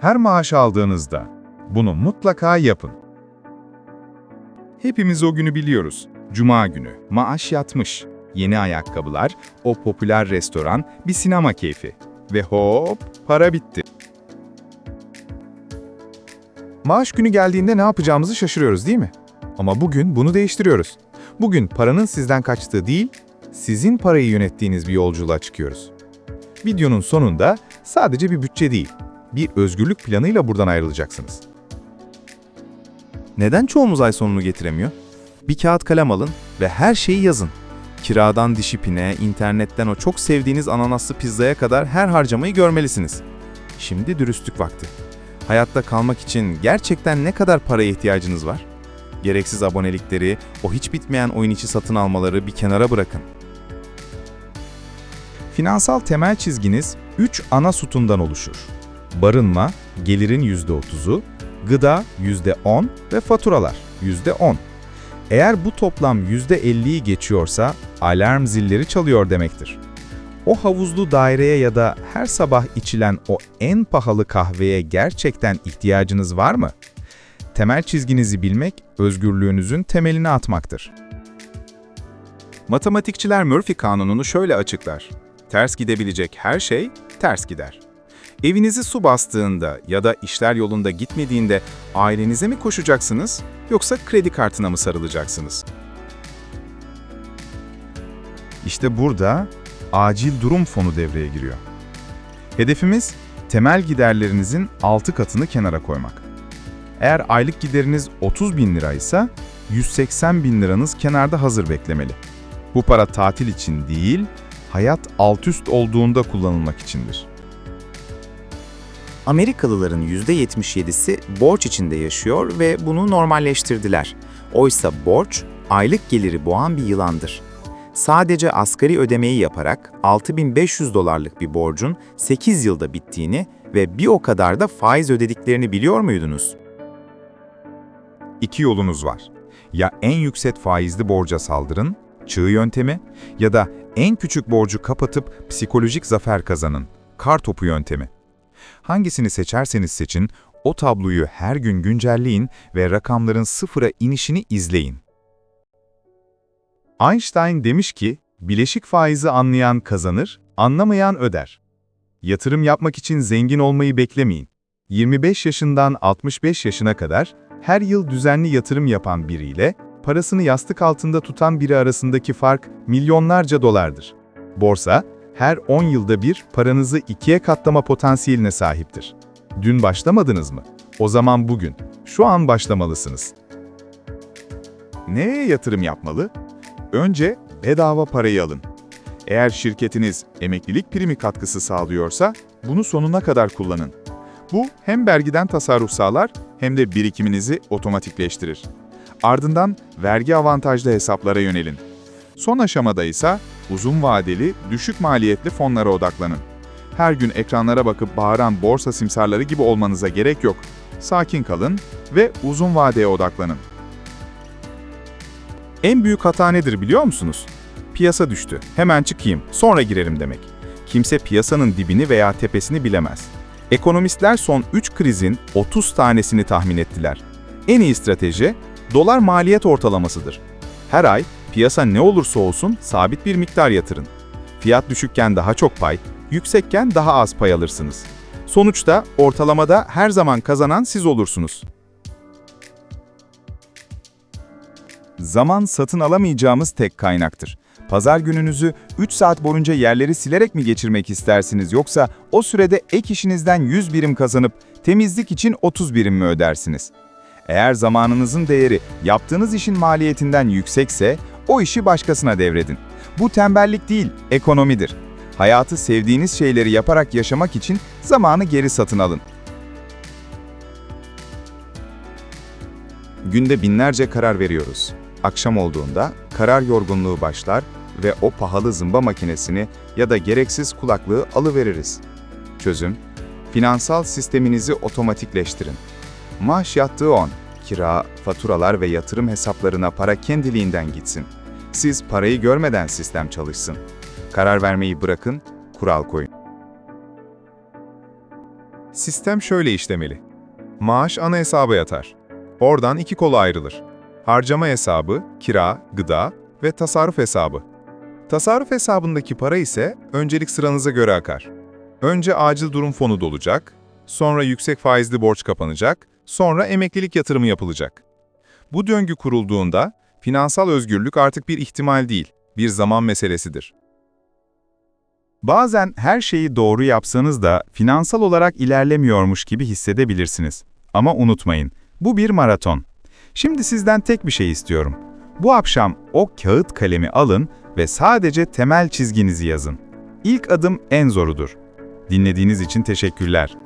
Her maaş aldığınızda bunu mutlaka yapın. Hepimiz o günü biliyoruz. Cuma günü, maaş yatmış. Yeni ayakkabılar, o popüler restoran, bir sinema keyfi. Ve hop, para bitti. Maaş günü geldiğinde ne yapacağımızı şaşırıyoruz değil mi? Ama bugün bunu değiştiriyoruz. Bugün paranın sizden kaçtığı değil, sizin parayı yönettiğiniz bir yolculuğa çıkıyoruz. Videonun sonunda sadece bir bütçe değil, bir özgürlük planıyla buradan ayrılacaksınız. Neden çoğumuz ay sonunu getiremiyor? Bir kağıt kalem alın ve her şeyi yazın. Kiradan dişipine, internetten o çok sevdiğiniz ananaslı pizzaya kadar her harcamayı görmelisiniz. Şimdi dürüstlük vakti. Hayatta kalmak için gerçekten ne kadar paraya ihtiyacınız var? Gereksiz abonelikleri, o hiç bitmeyen oyun içi satın almaları bir kenara bırakın. Finansal temel çizginiz 3 ana sütundan oluşur. Barınma, gelirin %30'u, gıda %10 ve faturalar %10. Eğer bu toplam %50'yi geçiyorsa alarm zilleri çalıyor demektir. O havuzlu daireye ya da her sabah içilen o en pahalı kahveye gerçekten ihtiyacınız var mı? Temel çizginizi bilmek, özgürlüğünüzün temelini atmaktır. Matematikçiler Murphy kanununu şöyle açıklar. Ters gidebilecek her şey ters gider. Evinizi su bastığında ya da işler yolunda gitmediğinde ailenize mi koşacaksınız yoksa kredi kartına mı sarılacaksınız? İşte burada acil durum fonu devreye giriyor. Hedefimiz temel giderlerinizin 6 katını kenara koymak. Eğer aylık gideriniz 30 bin liraysa 180 bin liranız kenarda hazır beklemeli. Bu para tatil için değil, hayat alt üst olduğunda kullanılmak içindir. Amerikalıların %77'si borç içinde yaşıyor ve bunu normalleştirdiler. Oysa borç, aylık geliri boğan bir yılandır. Sadece asgari ödemeyi yaparak 6500 dolarlık bir borcun 8 yılda bittiğini ve bir o kadar da faiz ödediklerini biliyor muydunuz? İki yolunuz var. Ya en yüksek faizli borca saldırın, çığ yöntemi ya da en küçük borcu kapatıp psikolojik zafer kazanın, kar topu yöntemi. Hangisini seçerseniz seçin, o tabloyu her gün güncelleyin ve rakamların sıfıra inişini izleyin. Einstein demiş ki, bileşik faizi anlayan kazanır, anlamayan öder. Yatırım yapmak için zengin olmayı beklemeyin. 25 yaşından 65 yaşına kadar her yıl düzenli yatırım yapan biriyle parasını yastık altında tutan biri arasındaki fark milyonlarca dolardır. Borsa, her 10 yılda bir paranızı ikiye katlama potansiyeline sahiptir. Dün başlamadınız mı? O zaman bugün, şu an başlamalısınız. Neye yatırım yapmalı? Önce bedava parayı alın. Eğer şirketiniz emeklilik primi katkısı sağlıyorsa bunu sonuna kadar kullanın. Bu hem vergiden tasarruf sağlar hem de birikiminizi otomatikleştirir. Ardından vergi avantajlı hesaplara yönelin. Son aşamada ise uzun vadeli, düşük maliyetli fonlara odaklanın. Her gün ekranlara bakıp bağıran borsa simsarları gibi olmanıza gerek yok. Sakin kalın ve uzun vadeye odaklanın. En büyük hata nedir biliyor musunuz? Piyasa düştü, hemen çıkayım, sonra girerim demek. Kimse piyasanın dibini veya tepesini bilemez. Ekonomistler son 3 krizin 30 tanesini tahmin ettiler. En iyi strateji, dolar maliyet ortalamasıdır. Her ay piyasa ne olursa olsun sabit bir miktar yatırın. Fiyat düşükken daha çok pay, yüksekken daha az pay alırsınız. Sonuçta ortalamada her zaman kazanan siz olursunuz. Zaman satın alamayacağımız tek kaynaktır. Pazar gününüzü 3 saat boyunca yerleri silerek mi geçirmek istersiniz yoksa o sürede ek işinizden 100 birim kazanıp temizlik için 30 birim mi ödersiniz? Eğer zamanınızın değeri yaptığınız işin maliyetinden yüksekse o işi başkasına devredin. Bu tembellik değil, ekonomidir. Hayatı sevdiğiniz şeyleri yaparak yaşamak için zamanı geri satın alın. Günde binlerce karar veriyoruz. Akşam olduğunda karar yorgunluğu başlar ve o pahalı zımba makinesini ya da gereksiz kulaklığı alıveririz. Çözüm, finansal sisteminizi otomatikleştirin. Maaş yattığı on, kira, faturalar ve yatırım hesaplarına para kendiliğinden gitsin. Siz parayı görmeden sistem çalışsın. Karar vermeyi bırakın, kural koyun. Sistem şöyle işlemeli. Maaş ana hesaba yatar. Oradan iki kola ayrılır. Harcama hesabı, kira, gıda ve tasarruf hesabı. Tasarruf hesabındaki para ise öncelik sıranıza göre akar. Önce acil durum fonu dolacak, sonra yüksek faizli borç kapanacak, sonra emeklilik yatırımı yapılacak. Bu döngü kurulduğunda finansal özgürlük artık bir ihtimal değil, bir zaman meselesidir. Bazen her şeyi doğru yapsanız da finansal olarak ilerlemiyormuş gibi hissedebilirsiniz. Ama unutmayın, bu bir maraton. Şimdi sizden tek bir şey istiyorum. Bu akşam o kağıt kalemi alın ve sadece temel çizginizi yazın. İlk adım en zorudur. Dinlediğiniz için teşekkürler.